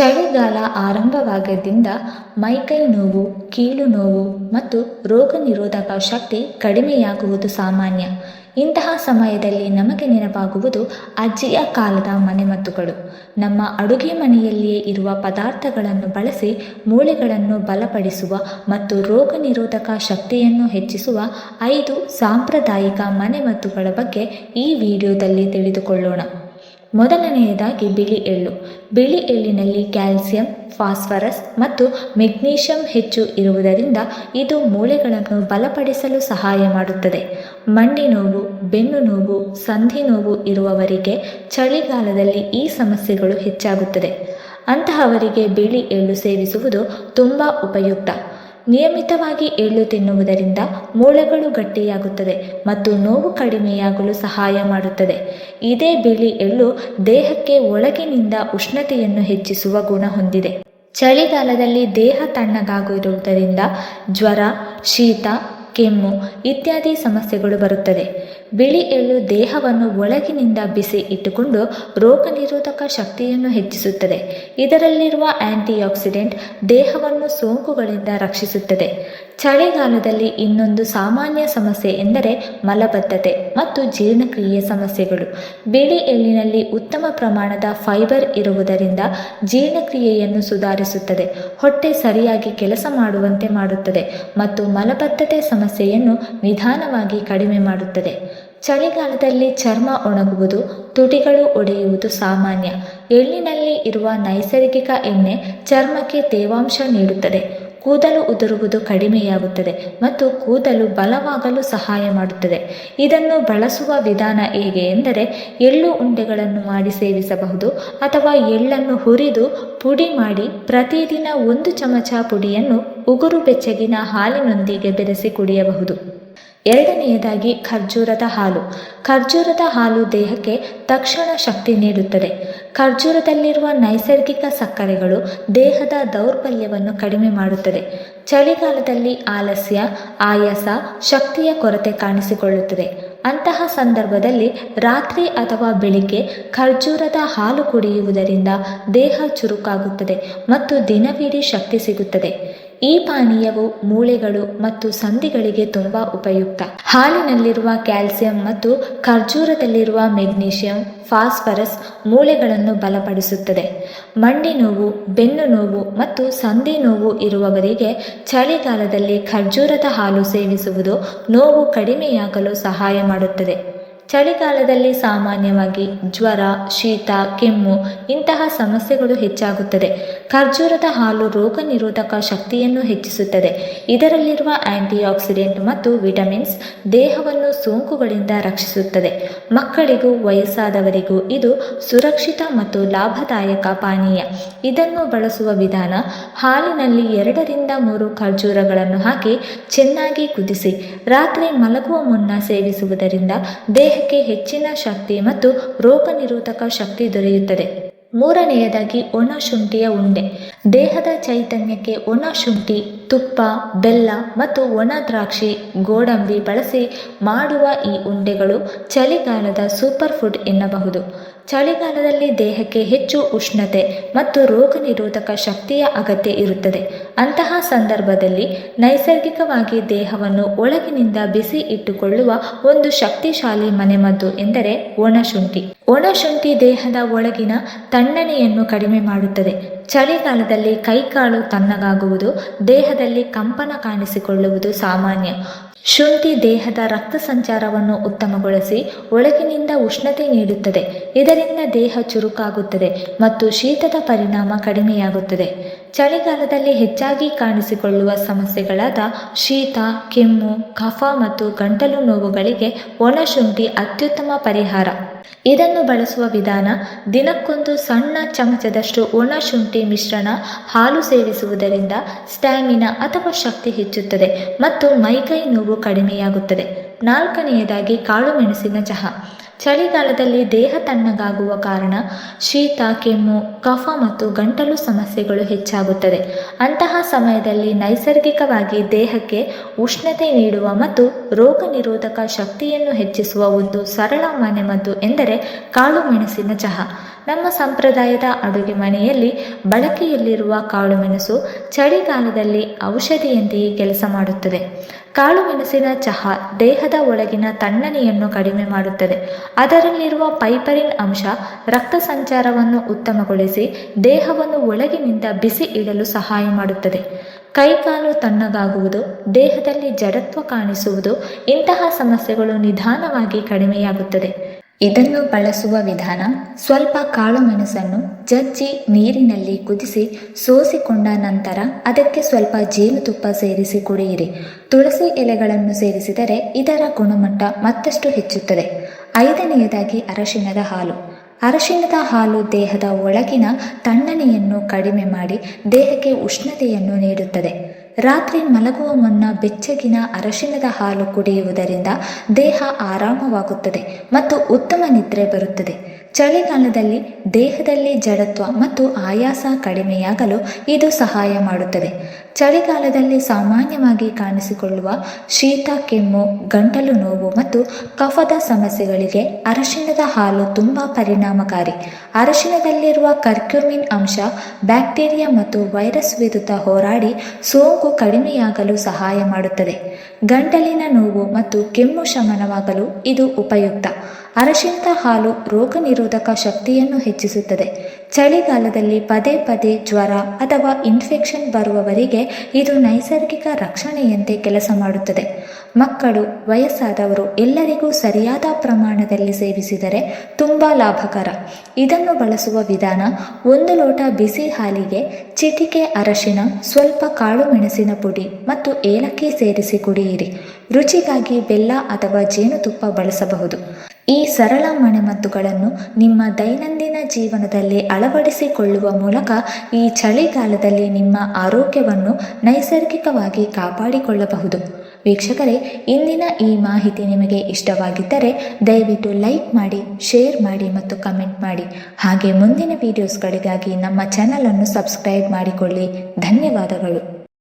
ಚಳಿಗಾಲ ಆರಂಭವಾಗದಿಂದ ಮೈಕೈ ನೋವು ಕೀಲು ನೋವು ಮತ್ತು ರೋಗ ನಿರೋಧಕ ಶಕ್ತಿ ಕಡಿಮೆಯಾಗುವುದು ಸಾಮಾನ್ಯ. ಇಂತಹ ಸಮಯದಲ್ಲಿ ನಮಗೆ ನೆನಪಾಗುವುದು ಅಜ್ಜಿಯ ಕಾಲದ ಮನೆಮದ್ದುಗಳು. ನಮ್ಮ ಅಡುಗೆ ಮನೆಯಲ್ಲಿಯೇ ಇರುವ ಪದಾರ್ಥಗಳನ್ನು ಬಳಸಿ ಮೂಳೆಗಳನ್ನು ಬಲಪಡಿಸುವ ಮತ್ತು ರೋಗ ನಿರೋಧಕ ಶಕ್ತಿಯನ್ನು ಹೆಚ್ಚಿಸುವ ಐದು ಸಾಂಪ್ರದಾಯಿಕ ಮನೆಮದ್ದುಗಳ ಬಗ್ಗೆ ಈ ವಿಡಿಯೋದಲ್ಲಿ ತಿಳಿದುಕೊಳ್ಳೋಣ. ಮೊದಲನೆಯದಾಗಿ ಬಿಳಿ ಎಳ್ಳು. ಬಿಳಿ ಎಳ್ಳಿನಲ್ಲಿ ಕ್ಯಾಲ್ಸಿಯಂ, ಫಾಸ್ಫರಸ್ ಮತ್ತು ಮೆಗ್ನೀಷಿಯಂ ಹೆಚ್ಚು ಇರುವುದರಿಂದ ಇದು ಮೂಳೆಗಳನ್ನು ಬಲಪಡಿಸಲು ಸಹಾಯ ಮಾಡುತ್ತದೆ. ಮಂಡಿ ನೋವು, ಬೆನ್ನು ನೋವು, ಸಂಧಿ ನೋವು ಇರುವವರಿಗೆ ಚಳಿಗಾಲದಲ್ಲಿ ಈ ಸಮಸ್ಯೆಗಳು ಹೆಚ್ಚಾಗುತ್ತದೆ. ಅಂತಹವರಿಗೆ ಬಿಳಿ ಎಳ್ಳು ಸೇವಿಸುವುದು ತುಂಬ ಉಪಯುಕ್ತ. ನಿಯಮಿತವಾಗಿ ಎಳ್ಳು ತಿನ್ನುವುದರಿಂದ ಮೂಳೆಗಳು ಗಟ್ಟಿಯಾಗುತ್ತದೆ ಮತ್ತು ನೋವು ಕಡಿಮೆಯಾಗಲು ಸಹಾಯ ಮಾಡುತ್ತದೆ. ಇದೇ ಬಿಳಿ ಎಳ್ಳು ದೇಹಕ್ಕೆ ಒಳಗಿನಿಂದ ಉಷ್ಣತೆಯನ್ನು ಹೆಚ್ಚಿಸುವ ಗುಣ ಹೊಂದಿದೆ. ಚಳಿಗಾಲದಲ್ಲಿ ದೇಹ ತಣ್ಣಗಾಗಿರುವುದರಿಂದ ಜ್ವರ, ಶೀತ ಕೆಮ್ಮು ಇತ್ಯಾದಿ ಸಮಸ್ಯೆಗಳು ಬರುತ್ತದೆ. ಬಿಳಿ ಎಳ್ಳು ದೇಹವನ್ನು ಒಳಗಿನಿಂದ ಬಿಸಿ ಇಟ್ಟುಕೊಂಡು ರೋಗ ನಿರೋಧಕ ಶಕ್ತಿಯನ್ನು ಹೆಚ್ಚಿಸುತ್ತದೆ. ಇದರಲ್ಲಿರುವ ಆಂಟಿಆಕ್ಸಿಡೆಂಟ್ ದೇಹವನ್ನು ಸೋಂಕುಗಳಿಂದ ರಕ್ಷಿಸುತ್ತದೆ. ಚಳಿಗಾಲದಲ್ಲಿ ಇನ್ನೊಂದು ಸಾಮಾನ್ಯ ಸಮಸ್ಯೆ ಎಂದರೆ ಮಲಬದ್ಧತೆ ಮತ್ತು ಜೀರ್ಣಕ್ರಿಯೆ ಸಮಸ್ಯೆಗಳು. ಬಿಳಿ ಎಳ್ಳಿನಲ್ಲಿ ಉತ್ತಮ ಪ್ರಮಾಣದ ಫೈಬರ್ ಇರುವುದರಿಂದ ಜೀರ್ಣಕ್ರಿಯೆಯನ್ನು ಸುಧಾರಿಸುತ್ತದೆ. ಹೊಟ್ಟೆ ಸರಿಯಾಗಿ ಕೆಲಸ ಮಾಡುವಂತೆ ಮಾಡುತ್ತದೆ ಮತ್ತು ಮಲಬದ್ಧತೆ ಸಮಸ್ಯೆಯನ್ನು ನಿಧಾನವಾಗಿ ಕಡಿಮೆ ಮಾಡುತ್ತದೆ. ಚಳಿಗಾಲದಲ್ಲಿ ಚರ್ಮ ಒಣಗುವುದು, ತುಟಿಗಳು ಒಡೆಯುವುದು ಸಾಮಾನ್ಯ. ಎಳ್ಳಿನಲ್ಲಿ ಇರುವ ನೈಸರ್ಗಿಕ ಎಣ್ಣೆ ಚರ್ಮಕ್ಕೆ ತೇವಾಂಶ ನೀಡುತ್ತದೆ. ಕೂದಲು ಉದುರುವುದು ಕಡಿಮೆಯಾಗುತ್ತದೆ ಮತ್ತು ಕೂದಲು ಬಲವಾಗಲು ಸಹಾಯ ಮಾಡುತ್ತದೆ. ಇದನ್ನು ಬಳಸುವ ವಿಧಾನ ಹೇಗೆ ಎಂದರೆ ಎಳ್ಳು ಉಂಡೆಗಳನ್ನು ಮಾಡಿ ಸೇವಿಸಬಹುದು ಅಥವಾ ಎಳ್ಳನ್ನು ಹುರಿದು ಪುಡಿ ಮಾಡಿ ಪ್ರತಿದಿನ ಒಂದು ಚಮಚ ಪುಡಿಯನ್ನು ಉಗುರು ಬೆಚ್ಚಗಿನ ಹಾಲಿನೊಂದಿಗೆ ಬೆರೆಸಿ ಕುಡಿಯಬಹುದು. ಎರಡನೆಯದಾಗಿ ಖರ್ಜೂರದ ಹಾಲು. ಖರ್ಜೂರದ ಹಾಲು ದೇಹಕ್ಕೆ ತಕ್ಷಣ ಶಕ್ತಿ ನೀಡುತ್ತದೆ. ಖರ್ಜೂರದಲ್ಲಿರುವ ನೈಸರ್ಗಿಕ ಸಕ್ಕರೆಗಳು ದೇಹದ ದೌರ್ಬಲ್ಯವನ್ನು ಕಡಿಮೆ ಮಾಡುತ್ತದೆ. ಚಳಿಗಾಲದಲ್ಲಿ ಆಲಸ್ಯ, ಆಯಾಸ, ಶಕ್ತಿಯ ಕೊರತೆ ಕಾಣಿಸಿಕೊಳ್ಳುತ್ತದೆ. ಅಂತಹ ಸಂದರ್ಭದಲ್ಲಿ ರಾತ್ರಿ ಅಥವಾ ಬೆಳಿಗ್ಗೆ ಖರ್ಜೂರದ ಹಾಲು ಕುಡಿಯುವುದರಿಂದ ದೇಹ ಚುರುಕಾಗುತ್ತದೆ ಮತ್ತು ದಿನವಿಡೀ ಶಕ್ತಿ ಸಿಗುತ್ತದೆ. ಈ ಪಾನೀಯವು ಮೂಳೆಗಳು ಮತ್ತು ಸಂಧಿಗಳಿಗೆ ತುಂಬಾ ಉಪಯುಕ್ತ. ಹಾಲಿನಲ್ಲಿರುವ ಕ್ಯಾಲ್ಸಿಯಂ ಮತ್ತು ಖರ್ಜೂರದಲ್ಲಿರುವ ಮೆಗ್ನೀಷಿಯಂ, ಫಾಸ್ಫರಸ್ ಮೂಳೆಗಳನ್ನು ಬಲಪಡಿಸುತ್ತದೆ. ಮಂಡಿ ನೋವು, ಬೆನ್ನು ನೋವು ಮತ್ತು ಸಂಧಿ ನೋವು ಇರುವವರಿಗೆ ಚಳಿಗಾಲದಲ್ಲಿ ಖರ್ಜೂರದ ಹಾಲು ಸೇವಿಸುವುದು ನೋವು ಕಡಿಮೆಯಾಗಲು ಸಹಾಯ ಮಾಡುತ್ತದೆ. ಚಳಿಗಾಲದಲ್ಲಿ ಸಾಮಾನ್ಯವಾಗಿ ಜ್ವರ, ಶೀತ, ಕೆಮ್ಮು ಇಂತಹ ಸಮಸ್ಯೆಗಳು ಹೆಚ್ಚಾಗುತ್ತದೆ. ಖರ್ಜೂರದ ಹಾಲು ರೋಗ ನಿರೋಧಕ ಶಕ್ತಿಯನ್ನು ಹೆಚ್ಚಿಸುತ್ತದೆ. ಇದರಲ್ಲಿರುವ ಆಂಟಿಆಕ್ಸಿಡೆಂಟ್ ಮತ್ತು ವಿಟಮಿನ್ಸ್ ದೇಹವನ್ನು ಸೋಂಕುಗಳಿಂದ ರಕ್ಷಿಸುತ್ತದೆ. ಮಕ್ಕಳಿಗೂ, ವಯಸ್ಸಾದವರಿಗೂ ಇದು ಸುರಕ್ಷಿತ ಮತ್ತು ಲಾಭದಾಯಕ ಪಾನೀಯ. ಇದನ್ನು ಬಳಸುವ ವಿಧಾನ, ಹಾಲಿನಲ್ಲಿ ಎರಡರಿಂದ ಮೂರು ಖರ್ಜೂರಗಳನ್ನು ಹಾಕಿ ಚೆನ್ನಾಗಿ ಕುದಿಸಿ, ರಾತ್ರಿ ಮಲಗುವ ಮುನ್ನ ಸೇವಿಸುವುದರಿಂದ ದೇಹ ದೇಹಕ್ಕೆ ಹೆಚ್ಚಿನ ಶಕ್ತಿ ಮತ್ತು ರೋಗ ನಿರೋಧಕ ಶಕ್ತಿ ದೊರೆಯುತ್ತದೆ? ಮೂರನೆಯದಾಗಿ, ಒಣ ಶುಂಠಿಯ ಉಂಡೆ. ದೇಹದ ಚೈತನ್ಯಕ್ಕೆ ಒಣ ಶುಂಠಿ, ತುಪ್ಪ, ಬೆಲ್ಲ ಮತ್ತು ಒಣ ದ್ರಾಕ್ಷಿ, ಗೋಡಂಬಿ ಬಳಸಿ ಮಾಡುವ ಈ ಉಂಡೆಗಳು ಚಳಿಗಾಲದ ಸೂಪರ್ ಫುಡ್ ಎನ್ನಬಹುದು. ಚಳಿಗಾಲದಲ್ಲಿ ದೇಹಕ್ಕೆ ಹೆಚ್ಚು ಉಷ್ಣತೆ ಮತ್ತು ರೋಗ ನಿರೋಧಕ ಶಕ್ತಿಯ ಅಗತ್ಯ ಇರುತ್ತದೆ. ಅಂತಹ ಸಂದರ್ಭದಲ್ಲಿ ನೈಸರ್ಗಿಕವಾಗಿ ದೇಹವನ್ನು ಒಳಗಿನಿಂದ ಬಿಸಿ ಇಟ್ಟುಕೊಳ್ಳುವ ಒಂದು ಶಕ್ತಿಶಾಲಿ ಮನೆಮದ್ದು ಎಂದರೆ ಒಣಶುಂಠಿ. ಒಣಶುಂಠಿ ದೇಹದ ಒಳಗಿನ ತಣ್ಣನೆಯನ್ನು ಕಡಿಮೆ ಮಾಡುತ್ತದೆ. ಚಳಿಗಾಲದಲ್ಲಿ ಕೈಕಾಲು ತಣ್ಣಗಾಗುವುದು, ದೇಹದಲ್ಲಿ ಕಂಪನ ಕಾಣಿಸಿಕೊಳ್ಳುವುದು ಸಾಮಾನ್ಯ. ಶುಂಠಿ ದೇಹದ ರಕ್ತ ಸಂಚಾರವನ್ನು ಉತ್ತಮಗೊಳಿಸಿ ಒಳಗಿನಿಂದ ಉಷ್ಣತೆ ನೀಡುತ್ತದೆ. ಇದರಿಂದ ದೇಹ ಚುರುಕಾಗುತ್ತದೆ ಮತ್ತು ಶೀತದ ಪರಿಣಾಮ ಕಡಿಮೆಯಾಗುತ್ತದೆ. ಚಳಿಗಾಲದಲ್ಲಿ ಹೆಚ್ಚಾಗಿ ಕಾಣಿಸಿಕೊಳ್ಳುವ ಸಮಸ್ಯೆಗಳಾದ ಶೀತ, ಕೆಮ್ಮು, ಕಫ ಮತ್ತು ಗಂಟಲು ನೋವುಗಳಿಗೆ ಒಣಶುಂಠಿ ಅತ್ಯುತ್ತಮ ಪರಿಹಾರ. ಇದನ್ನು ಬಳಸುವ ವಿಧಾನ, ದಿನಕ್ಕೊಂದು ಸಣ್ಣ ಚಮಚದಷ್ಟು ಒಣಶುಂಠಿ ಮಿಶ್ರಣ ಹಾಲು ಸೇವಿಸುವುದರಿಂದ ಸ್ಟ್ಯಾಮಿನಾ ಅಥವಾ ಶಕ್ತಿ ಹೆಚ್ಚುತ್ತದೆ ಮತ್ತು ಮೈಕೈ ನೋವು ಕಡಿಮೆಯಾಗುತ್ತದೆ. ನಾಲ್ಕನೆಯದಾಗಿ ಕಾಳು ಮೆಣಸಿನ ಚಹಾ. ಚಳಿಗಾಲದಲ್ಲಿ ದೇಹ ತಣ್ಣಗಾಗುವ ಕಾರಣ ಶೀತ, ಕೆಮ್ಮು, ಕಫ ಮತ್ತು ಗಂಟಲು ಸಮಸ್ಯೆಗಳು ಹೆಚ್ಚಾಗುತ್ತದೆ. ಅಂತಹ ಸಮಯದಲ್ಲಿ ನೈಸರ್ಗಿಕವಾಗಿ ದೇಹಕ್ಕೆ ಉಷ್ಣತೆ ನೀಡುವ ಮತ್ತು ರೋಗ ನಿರೋಧಕ ಶಕ್ತಿಯನ್ನು ಹೆಚ್ಚಿಸುವ ಒಂದು ಸರಳ ಮನೆಮದ್ದು ಎಂದರೆ ಕಾಳು ಮೆಣಸಿನ ಚಹಾ. ನಮ್ಮ ಸಂಪ್ರದಾಯದ ಅಡುಗೆ ಮನೆಯಲ್ಲಿ ಬಳಕೆಯಲ್ಲಿರುವ ಕಾಳುಮೆಣಸು ಚಳಿಗಾಲದಲ್ಲಿ ಔಷಧಿಯಂತೆಯೇ ಕೆಲಸ ಮಾಡುತ್ತದೆ. ಕಾಳುಮೆಣಸಿನ ಚಹಾ ದೇಹದ ಒಳಗಿನ ತಣ್ಣನೆಯನ್ನು ಕಡಿಮೆ ಮಾಡುತ್ತದೆ. ಅದರಲ್ಲಿರುವ ಪೈಪರಿನ್ ಅಂಶ ರಕ್ತ ಸಂಚಾರವನ್ನು ಉತ್ತಮಗೊಳಿಸಿ ದೇಹವನ್ನು ಒಳಗಿನಿಂದ ಬಿಸಿ ಇಡಲು ಸಹಾಯ ಮಾಡುತ್ತದೆ. ಕೈಕಾಲು ತಣ್ಣಗಾಗುವುದು, ದೇಹದಲ್ಲಿ ಜಡತ್ವ ಕಾಣಿಸುವುದು ಇಂತಹ ಸಮಸ್ಯೆಗಳು ನಿಧಾನವಾಗಿ ಕಡಿಮೆಯಾಗುತ್ತದೆ. ಇದನ್ನು ಬಳಸುವ ವಿಧಾನ ಸ್ವಲ್ಪ ಕಾಳು ಮೆಣಸನ್ನು ಜಜ್ಜಿ ನೀರಿನಲ್ಲಿ ಕುದಿಸಿ ಸೋಸಿಕೊಂಡ ನಂತರ ಅದಕ್ಕೆ ಸ್ವಲ್ಪ ಜೇನುತುಪ್ಪ ಸೇರಿಸಿ ಕುಡಿಯಿರಿ. ತುಳಸಿ ಎಲೆಗಳನ್ನು ಸೇರಿಸಿದರೆ ಇದರ ಗುಣಮಟ್ಟ ಮತ್ತಷ್ಟು ಹೆಚ್ಚುತ್ತದೆ. ಐದನೆಯದಾಗಿ ಅರಶಿನದ ಹಾಲು. ಅರಶಿನದ ಹಾಲು ದೇಹದ ಒಳಗಿನ ತಣ್ಣನೆಯನ್ನು ಕಡಿಮೆ ಮಾಡಿ ದೇಹಕ್ಕೆ ಉಷ್ಣತೆಯನ್ನು ನೀಡುತ್ತದೆ. ರಾತ್ರಿ ಮಲಗುವ ಮುನ್ನ ಬೆಚ್ಚಗಿನ ಅರಶಿನದ ಹಾಲು ಕುಡಿಯುವುದರಿಂದ ದೇಹ ಆರಾಮವಾಗುತ್ತದೆ ಮತ್ತು ಉತ್ತಮ ನಿದ್ರೆ ಬರುತ್ತದೆ. ಚಳಿಗಾಲದಲ್ಲಿ ದೇಹದಲ್ಲಿ ಜಡತ್ವ ಮತ್ತು ಆಯಾಸ ಕಡಿಮೆಯಾಗಲು ಇದು ಸಹಾಯ ಮಾಡುತ್ತದೆ. ಚಳಿಗಾಲದಲ್ಲಿ ಸಾಮಾನ್ಯವಾಗಿ ಕಾಣಿಸಿಕೊಳ್ಳುವ ಶೀತ, ಕೆಮ್ಮು, ಗಂಟಲು ನೋವು ಮತ್ತು ಕಫದ ಸಮಸ್ಯೆಗಳಿಗೆ ಅರಶಿಣದ ಹಾಲು ತುಂಬ ಪರಿಣಾಮಕಾರಿ. ಅರಶಿಣದಲ್ಲಿರುವ ಕರ್ಕ್ಯುಮಿನ್ ಅಂಶ ಬ್ಯಾಕ್ಟೀರಿಯಾ ಮತ್ತು ವೈರಸ್ ವಿರುದ್ಧ ಹೋರಾಡಿ ಸೋಂಕು ಕಡಿಮೆಯಾಗಲು ಸಹಾಯ ಮಾಡುತ್ತದೆ. ಗಂಟಲಿನ ನೋವು ಮತ್ತು ಕೆಮ್ಮು ಶಮನವಾಗಲು ಇದು ಉಪಯುಕ್ತ. ಅರಶಿಂತ ಹಾಲು ರೋಗ ನಿರೋಧಕ ಶಕ್ತಿಯನ್ನು ಹೆಚ್ಚಿಸುತ್ತದೆ. ಚಳಿಗಾಲದಲ್ಲಿ ಪದೇ ಪದೇ ಜ್ವರ ಅಥವಾ ಇನ್ಫೆಕ್ಷನ್ ಬರುವವರಿಗೆ ಇದು ನೈಸರ್ಗಿಕ ರಕ್ಷಣೆಯಂತೆ ಕೆಲಸ ಮಾಡುತ್ತದೆ. ಮಕ್ಕಳು, ವಯಸ್ಸಾದವರು ಎಲ್ಲರಿಗೂ ಸರಿಯಾದ ಪ್ರಮಾಣದಲ್ಲಿ ಸೇವಿಸಿದರೆ ತುಂಬ ಲಾಭಕರ. ಇದನ್ನು ಬಳಸುವ ವಿಧಾನ, ಒಂದು ಲೋಟ ಬಿಸಿ ಹಾಲಿಗೆ ಚಿಟಿಕೆ ಅರಶಿನ, ಸ್ವಲ್ಪ ಕಾಳು ಮೆಣಸಿನ ಪುಡಿ ಮತ್ತು ಏಲಕ್ಕಿ ಸೇರಿಸಿ ಕುಡಿಯಿರಿ. ರುಚಿಗಾಗಿ ಬೆಲ್ಲ ಅಥವಾ ಜೇನುತುಪ್ಪ ಬಳಸಬಹುದು. ಈ ಸರಳ ಮಣೆಮದ್ದುಗಳನ್ನು ನಿಮ್ಮ ದೈನಂದಿನ ಜೀವನದಲ್ಲಿ ಅಳವಡಿಸಿಕೊಳ್ಳುವ ಮೂಲಕ ಈ ಚಳಿಗಾಲದಲ್ಲಿ ನಿಮ್ಮ ಆರೋಗ್ಯವನ್ನು ನೈಸರ್ಗಿಕವಾಗಿ ಕಾಪಾಡಿಕೊಳ್ಳಬಹುದು. ವೀಕ್ಷಕರೇ, ಇಂದಿನ ಈ ಮಾಹಿತಿ ನಿಮಗೆ ಇಷ್ಟವಾಗಿದ್ದರೆ ದಯವಿಟ್ಟು ಲೈಕ್ ಮಾಡಿ, ಶೇರ್ ಮಾಡಿ ಮತ್ತು ಕಮೆಂಟ್ ಮಾಡಿ. ಹಾಗೆ ಮುಂದಿನ ವಿಡಿಯೋಸ್ಗಳಿಗಾಗಿ ನಮ್ಮ ಚಾನಲನ್ನು ಸಬ್ಸ್ಕ್ರೈಬ್ ಮಾಡಿಕೊಳ್ಳಿ. ಧನ್ಯವಾದಗಳು.